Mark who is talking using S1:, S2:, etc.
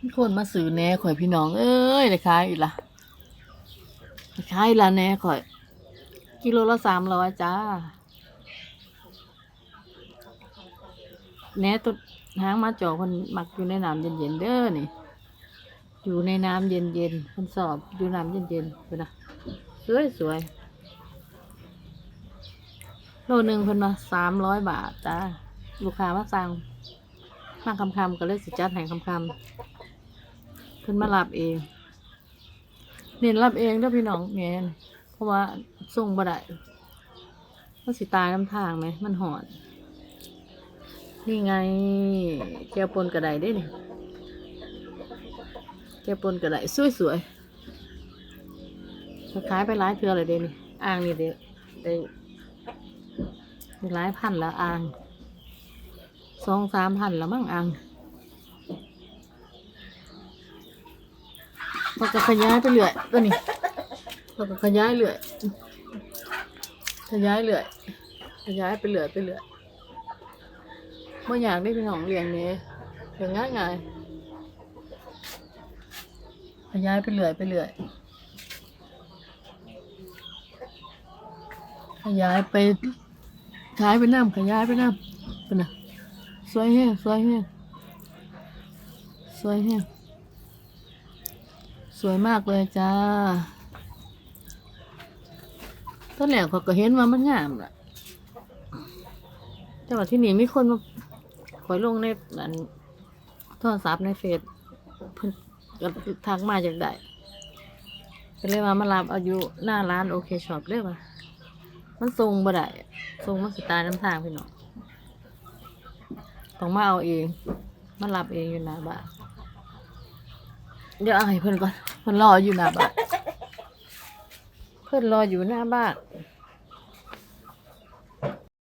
S1: มีคนมาซื้อแหน่ข่อยพี่น้อง เอ้ยได้ขายอีกละได้ขายอีละแหน่ข่อย กิโลละสามร้อยจ้าแหน่ตัวหางมาจอกมันมักอยู่ในน้ำเย็นๆเด้อนี่ อยู่ในน้ำเย็นๆมันสอบอยู่น้ำเย็นๆไปนะสวยสวยโลหนึ่งเพิ่นมาสามร้อยบาทจ้าลูกค้ามาสั่งมาคำคำๆก็เลยสิจัดให้คำคำๆ เพิ่นมารับเอง เน้นรับเองเด้อพี่น้องเน้นเพราะว่าส่งบ่ได้มันสิตายน้ำทางไหม มันหอนนี่ไงแก้วปนกระไดได้นี่แก้วปนกระไดสวยสวยๆขายไปหลายเทือเลยเด้นี่อ่างนี่เด้ได้ได้ายพันแล้วอ่างสองสามพันแล้วมั้งอ่าง เราก็ขยายไปเรื่อยตัวนี้เราก็ขยายเรื่อยขยายเรื่อยขยายไปเรื่อยไปเรื่อยเมื่ออยากได้พี่น้องเลี้ยงนี้เลี้ยงง่ายง่ายขยายไปเรื่อยไปเรื่อยขยายไปขายไปน้ำขยายไปน้ำเป็นนะสวยแห้งสวยแห้งสวยแห้ง สวยมากเลยจ้าตอนแรกเขาก็เห็นว่ามันงามแหละแต่ว่าที่นี่มีคนมาคอยลงในอันโทรศัพท์ในเฟซเพิ่นก็ทักมาจากใดก็เลยว่ามารับอายุหน้าร้านโอเคช็อปเลยว่ามันส่งบ่ได้ส่งมันสตายน้ำทางพี่น้องต้องมาเอาเอง มารับเองอยู่หน้าบ้านเดี๋ยวเอาให้เพิ่นก่อน เพื่อนรออยู่หน้าบ้าน เพื่อนรออยู่หน้าบ้าน